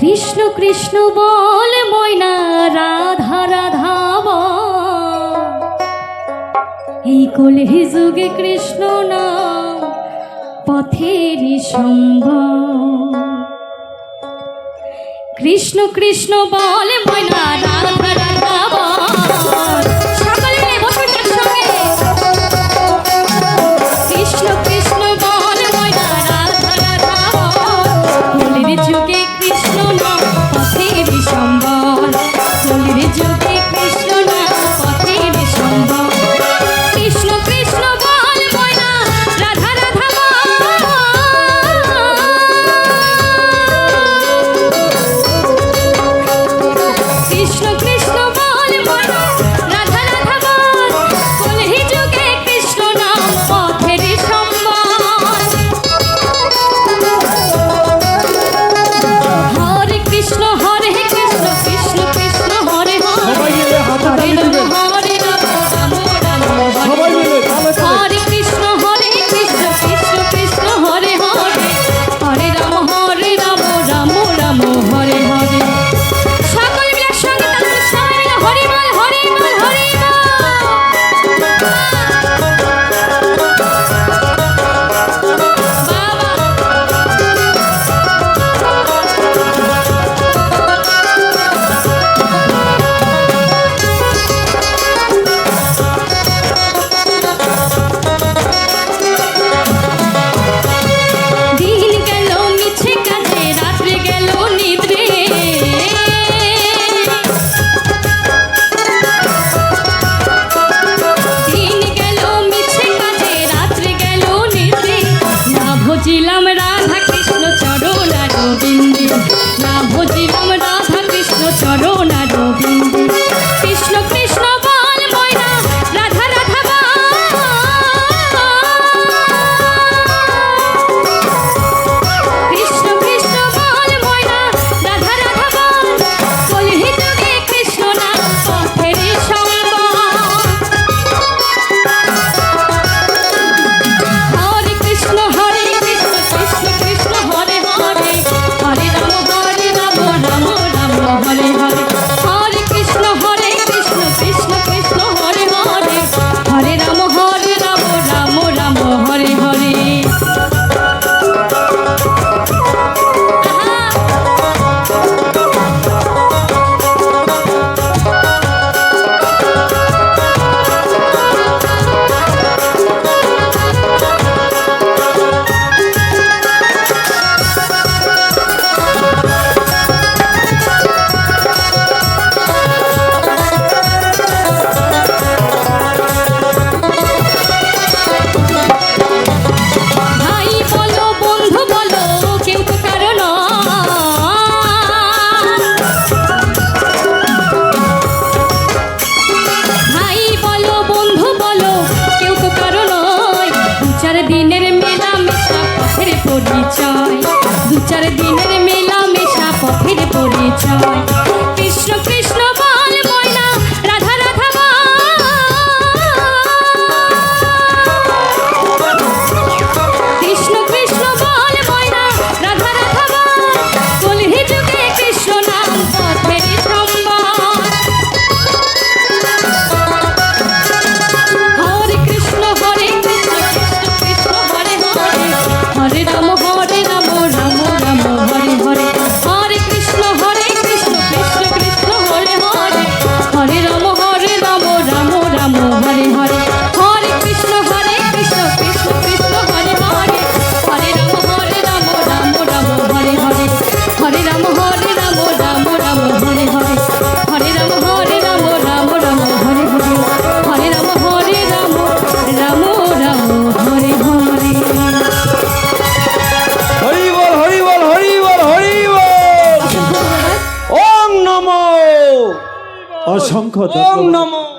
কৃষ্ণ কৃষ্ণ বল ময়না, রাধা রাধা বল। এই কলহি যুগে কৃষ্ণ নাম, পথের সম্ভব কৃষ্ণ কৃষ্ণ বল ময়না, রাধা রাধা দিনের মেলা মেশা পথের পরিচয়। অসংখ্য ধন্যবাদ।